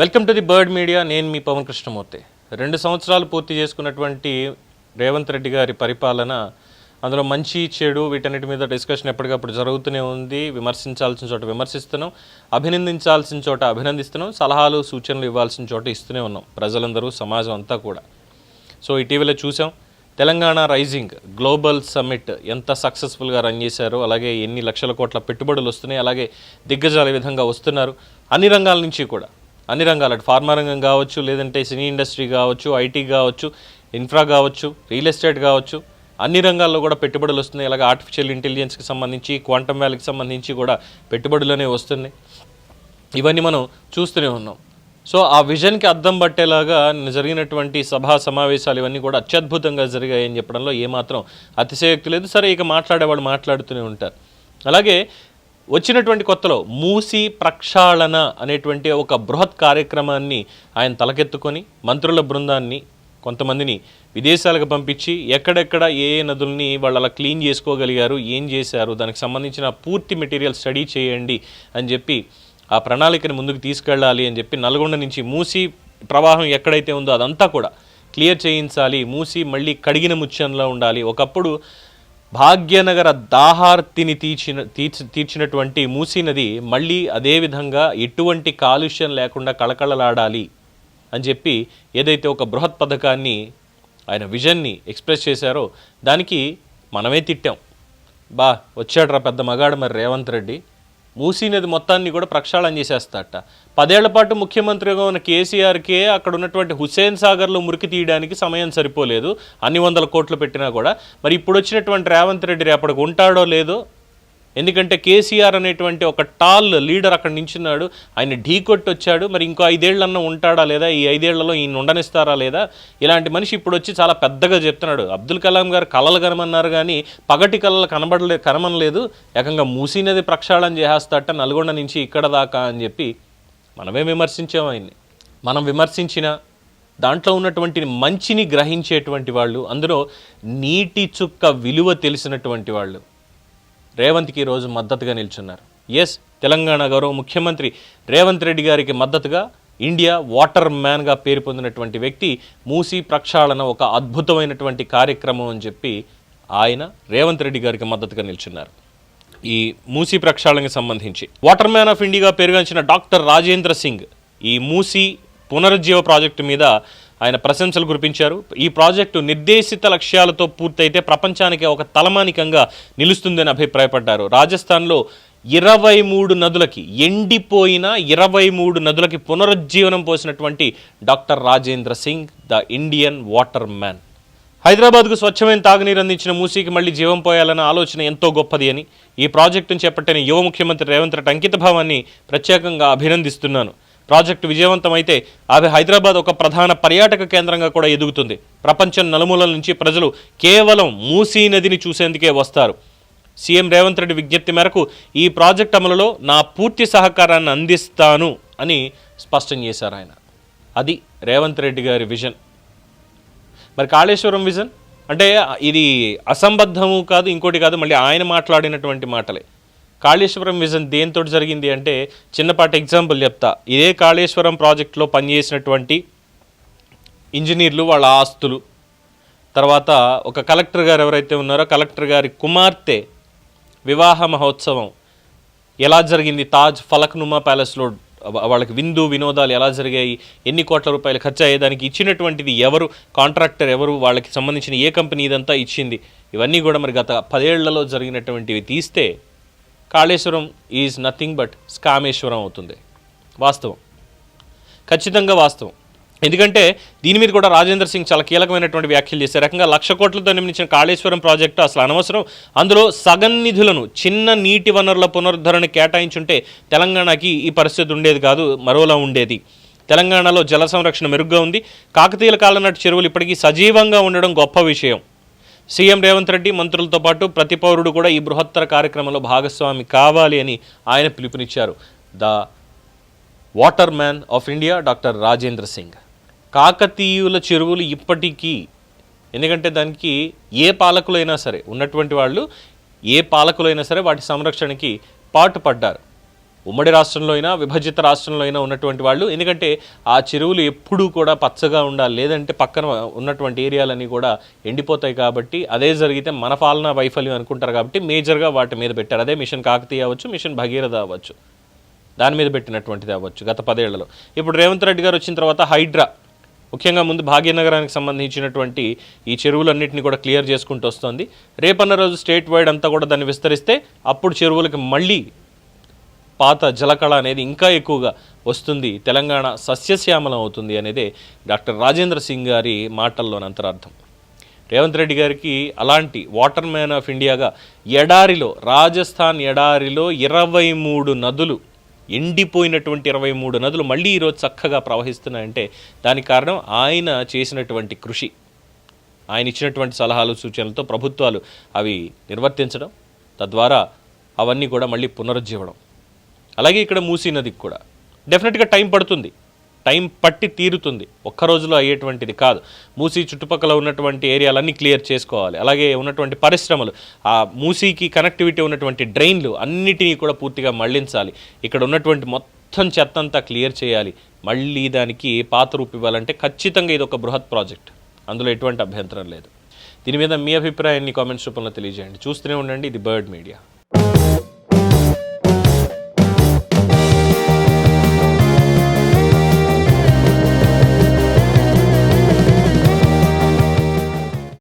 Welcome to the bird media. నేను మీ పవన్ కృష్ణమూర్తి. రెండు సంవత్సరాలు పూర్తి చేసుకున్నటువంటి రేవంత్ రెడ్డి గారి పరిపాలన అందులో మంచి చెడు వీటన్నిటి మీద డిస్కషన్ ఎప్పటికప్పుడు జరుగుతూనే ఉంది. విమర్శించాల్సిన చోట విమర్శిస్తున్నాం. అభినందించాల్సిన చోట అభినందిస్తున్నాం. సలహాలు సూచనలు ఇవ్వాల్సిన చోట ఇస్తూనే ఉన్నాం ప్రజలందరూ సమాజం అంతా కూడా. సో ఇటీవల చూసాం తెలంగాణ రైజింగ్ గ్లోబల్ సమ్మిట్ ఎంత సక్సెస్ఫుల్గా రన్ చేశారో అలాగే ఎన్ని లక్షల కోట్ల పెట్టుబడులు వస్తున్నాయి అలాగే దిగ్గజాల విధంగా వస్తున్నారు అన్ని రంగాల నుంచి కూడా. అన్ని రంగాలు అటు ఫార్మా రంగం కావచ్చు లేదంటే సినీ ఇండస్ట్రీ కావచ్చు ఐటీ కావచ్చు ఇన్ఫ్రా కావచ్చు రియల్ ఎస్టేట్ కావచ్చు అన్ని రంగాల్లో కూడా పెట్టుబడులు వస్తున్నాయి. అలాగే ఆర్టిఫిషియల్ ఇంటెలిజెన్స్కి సంబంధించి క్వాంటమ్ వ్యాలీకి సంబంధించి కూడా పెట్టుబడులు అనేవి వస్తున్నాయి. ఇవన్నీ మనం చూస్తూనే ఉన్నాం. సో ఆ విజన్కి అద్దం పట్టేలాగా జరిగినటువంటి సభా సమావేశాలు ఇవన్నీ కూడా అత్యద్భుతంగా జరిగాయని చెప్పడంలో ఏమాత్రం అతిశయోక్తి లేదు. సరే ఇక మాట్లాడేవాళ్ళు మాట్లాడుతూనే ఉంటారు. అలాగే వచ్చినటువంటి కొత్తలో మూసి ప్రక్షాళన అనేటువంటి ఒక బృహత్ కార్యక్రమాన్ని ఆయన తలకెత్తుకొని మంత్రుల బృందాన్ని కొంతమందిని విదేశాలకు పంపించి ఎక్కడెక్కడ ఏ ఏ నదుల్ని వాళ్ళు అలా క్లీన్ చేసుకోగలిగారు ఏం చేశారు దానికి సంబంధించిన పూర్తి మెటీరియల్ స్టడీ చేయండి అని చెప్పి ఆ ప్రణాళికని ముందుకు తీసుకెళ్ళాలి అని చెప్పి నల్గొండ నుంచి మూసి ప్రవాహం ఎక్కడైతే ఉందో అదంతా కూడా క్లియర్ చేయించాలి మూసి మళ్ళీ కడిగిన ముత్యంలో ఉండాలి. ఒకప్పుడు భాగ్యనగర దాహార్తిని తీర్చిన తీర్చి తీర్చినటువంటి మూసీ నది మళ్ళీ అదే విధంగా ఎటువంటి కాలుష్యం లేకుండా కళకళలాడాలి అని చెప్పి ఏదైతే ఒక బృహత్ పథకాన్ని ఆయన విజన్ని ఎక్స్ప్రెస్ చేశారో దానికి మనమే తిట్టాం. బా వచ్చాడురా పెద్ద మగాడు మరి రేవంత్ రెడ్డి. మూసీ నది మొత్తాన్ని కూడా ప్రక్షాళన చేసేస్తాట పదేళ్ళ పాటు ముఖ్యమంత్రిగా ఉన్న కేసీఆర్కే అక్కడ ఉన్నటువంటి హుస్సేన్ సాగర్లో మురికి తీయడానికి సమయం సరిపోలేదు. అన్ని వందల కోట్లు పెట్టినా కూడా. మరి ఇప్పుడు వచ్చినటువంటి రేవంత్ రెడ్డి రేపటికి ఉంటాడో లేదో ఎందుకంటే కేసీఆర్ అనేటువంటి ఒక టాల్ లీడర్ అక్కడ నించున్నాడు. ఆయన ఢీ కొట్టి వచ్చాడు మరి ఇంకో ఐదేళ్ళన్నా ఉంటాడా లేదా? ఈ ఐదేళ్ళలో ఈయన ఉండనిస్తారా లేదా? ఇలాంటి మనిషి ఇప్పుడు వచ్చి చాలా పెద్దగా చెప్తున్నాడు. అబ్దుల్ కలాం గారు కలలు కనమన్నారు కానీ పగటి కళలు కనబడలే కనమనలేదు. ఏకంగా మూసీనది ప్రక్షాళన చేసేస్తాట నల్గొండ నుంచి ఇక్కడ దాకా అని చెప్పి మనమే విమర్శించాం ఆయన్ని. మనం విమర్శించిన దాంట్లో ఉన్నటువంటి మంచిని గ్రహించేటువంటి వాళ్ళు అందులో నీటి చుక్క విలువ తెలిసినటువంటి వాళ్ళు. రేవంత్కి ఈరోజు మద్దతుగా నిల్చున్నారు. ఎస్ తెలంగాణ గౌరవ ముఖ్యమంత్రి రేవంత్ రెడ్డి గారికి మద్దతుగా ఇండియా వాటర్ మ్యాన్గా పేరు పొందినటువంటి వ్యక్తి మూసీ ప్రక్షాళన ఒక అద్భుతమైనటువంటి కార్యక్రమం అని చెప్పి ఆయన రేవంత్ రెడ్డి గారికి మద్దతుగా నిల్చున్నారు. ఈ మూసీ ప్రక్షాళనకి సంబంధించి వాటర్ మ్యాన్ ఆఫ్ ఇండియాగా పేరుగాంచిన డాక్టర్ రాజేంద్ర సింగ్ ఈ మూసీ పునరుజ్జీవ ప్రాజెక్టు మీద ఆయన ప్రశంసలు కురిపించారు. ఈ ప్రాజెక్టు నిర్దేశిత లక్ష్యాలతో పూర్తయితే ప్రపంచానికి ఒక తలమానికంగా నిలుస్తుందని అభిప్రాయపడ్డారు. రాజస్థాన్లో ఇరవై మూడు నదులకి ఎండిపోయిన ఇరవై మూడు నదులకి పునరుజ్జీవనం పోసినటువంటి doctor Rajendra Singh the Indian water man. హైదరాబాద్కు స్వచ్ఛమైన తాగునీరు అందించిన మూసీకి మళ్ళీ జీవం పోయాలన్న ఆలోచన ఎంతో గొప్పది అని ఈ ప్రాజెక్టును చేపట్టిన యువ ముఖ్యమంత్రి రేవంత్ రెడ్డి అంకిత భావాన్ని ప్రత్యేకంగా అభినందిస్తున్నాను. ప్రాజెక్టు విజయవంతమైతే అవి హైదరాబాద్ ఒక ప్రధాన పర్యాటక కేంద్రంగా కూడా ఎదుగుతుంది. ప్రపంచం నలుమూలల నుంచి ప్రజలు కేవలం మూసీ నదిని చూసేందుకే వస్తారు. సీఎం రేవంత్ రెడ్డి విజ్ఞప్తి మేరకు ఈ ప్రాజెక్ట్ అమలులో నా పూర్తి సహకారాన్ని అందిస్తాను అని స్పష్టం చేశారు ఆయన. అది రేవంత్ రెడ్డి గారి విజన్. మరి కాళేశ్వరం విజన్? అంటే ఇది అసంబద్ధము కాదు ఇంకోటి కాదు మళ్ళీ ఆయన మాట్లాడినటువంటి మాటలే. కాళేశ్వరం విజన్ దేంతో జరిగింది అంటే చిన్నపాటి ఎగ్జాంపుల్ చెప్తా. ఇదే కాళేశ్వరం ప్రాజెక్టులో పనిచేసినటువంటి ఇంజనీర్లు వాళ్ళ ఆస్తులు. తర్వాత ఒక కలెక్టర్ గారు ఎవరైతే ఉన్నారో కలెక్టర్ గారి కుమార్తె వివాహ మహోత్సవం ఎలా జరిగింది? తాజ్ ఫలక్నుమా ప్యాలెస్లో వాళ్ళకి విందు వినోదాలు ఎలా జరిగాయి? ఎన్ని కోట్ల రూపాయలు ఖర్చు అయ్యే దానికి ఇచ్చినటువంటిది ఎవరు? కాంట్రాక్టర్ ఎవరు? వాళ్ళకి సంబంధించిన ఏ కంపెనీ ఇదంతా ఇచ్చింది? ఇవన్నీ కూడా మరి గత పదేళ్ళలో జరిగినటువంటివి తీస్తే కాళేశ్వరం ఈజ్ నథింగ్ బట్ స్కామేశ్వరం అవుతుంది. వాస్తవం. ఖచ్చితంగా వాస్తవం. ఎందుకంటే దీని మీద కూడా రాజేంద్ర సింగ్ చాలా కీలకమైనటువంటి వ్యాఖ్యలు చేశారు. రకంగా లక్ష కోట్లతో నిర్మించిన కాళేశ్వరం ప్రాజెక్టు అసలు అనవసరం. అందులో సగం నిధులను చిన్న నీటి వనరుల పునరుద్ధరణ కేటాయించుంటే తెలంగాణకి ఈ పరిస్థితి ఉండేది కాదు మరోలా ఉండేది. తెలంగాణలో జల సంరక్షణ మెరుగ్గా ఉంది. కాకతీయుల కాలం నాటి చెరువులు ఇప్పటికీ సజీవంగా ఉండడం గొప్ప విషయం. సీఎం రేవంత్ రెడ్డి మంత్రులతో పాటు ప్రతి పౌరుడు కూడా ఈ బృహత్తర కార్యక్రమంలో భాగస్వామి కావాలి అని ఆయన పిలుపునిచ్చారు. The water man of India doctor Rajendra Singh. కాకతీయుల చెరువులు ఇప్పటికీ ఎందుకంటే దానికి ఏ పాలకులైనా సరే ఉన్నటువంటి వాళ్ళు ఏ పాలకులైనా సరే వాటి సంరక్షణకి పాటుపడ్డారు. ఉమ్మడి రాష్ట్రంలో అయినా విభజిత రాష్ట్రంలో అయినా ఉన్నటువంటి వాళ్ళు. ఎందుకంటే ఆ చెరువులు ఎప్పుడూ కూడా పచ్చగా ఉండాలి. లేదంటే పక్కన ఉన్నటువంటి ఏరియాలన్నీ కూడా ఎండిపోతాయి కాబట్టి అదే జరిగితే మన పాలన వైఫల్యం అనుకుంటారు కాబట్టి మేజర్గా వాటి మీద పెట్టారు. అదే మిషన్ కాకతీయ అవ్వచ్చు మిషన్ భగీరథ అవ్వచ్చు. దాని మీద పెట్టినటువంటిది అవ్వచ్చు గత పదేళ్ళలో. ఇప్పుడు రేవంత్ రెడ్డి గారు వచ్చిన తర్వాత హైడ్రా ముఖ్యంగా ముందు భాగ్యనగరానికి సంబంధించినటువంటి ఈ చెరువులన్నింటినీ కూడా క్లియర్ చేసుకుంటూ వస్తుంది. రేపన్న రోజు స్టేట్ వైడ్ అంతా కూడా దాన్ని విస్తరిస్తే అప్పుడు చెరువులకు మళ్ళీ పాత జలకళ అనేది ఇంకా ఎక్కువగా వస్తుంది. తెలంగాణ సస్యశ్యామలం అవుతుంది అనేది డాక్టర్ రాజేంద్ర సింగ్ గారి మాటల్లోని అంతరార్థం. రేవంత్ రెడ్డి గారికి అలాంటి వాటర్ మ్యాన్ ఆఫ్ ఇండియాగా ఎడారిలో రాజస్థాన్ ఎడారిలో ఇరవై మూడు నదులు ఎండిపోయినటువంటి ఇరవై మూడు నదులు మళ్ళీ ఈరోజు చక్కగా ప్రవహిస్తున్నాయంటే దానికి కారణం ఆయన చేసినటువంటి కృషి. ఆయన ఇచ్చినటువంటి సలహాలు సూచనలతో ప్రభుత్వాలు అవి నిర్వర్తించడం తద్వారా అవన్నీ కూడా మళ్ళీ పునరుజ్జీవడం. అలాగే ఇక్కడ మూసీ నదికి కూడా. డెఫినెట్గా టైం పడుతుంది. టైం పట్టి తీరుతుంది. ఒక్క రోజులో అయ్యేటువంటిది కాదు. మూసీ చుట్టుపక్కల ఉన్నటువంటి ఏరియాలన్నీ క్లియర్ చేసుకోవాలి. అలాగే ఉన్నటువంటి పరిశ్రమలు ఆ మూసీకి కనెక్టివిటీ ఉన్నటువంటి డ్రైన్లు అన్నిటినీ కూడా పూర్తిగా మళ్ళించాలి. ఇక్కడ ఉన్నటువంటి మొత్తం చెత్త అంతా క్లియర్ చేయాలి. మళ్ళీ దానికి పాత రూపు ఇవ్వాలంటే ఖచ్చితంగా ఇది ఒక బృహత్ ప్రాజెక్ట్. అందులో ఎటువంటి అభ్యంతరం లేదు. దీని మీద మీ అభిప్రాయాన్ని కామెంట్స్ రూపంలో తెలియజేయండి. చూస్తూనే ఉండండి. ఇది బర్డ్ మీడియా.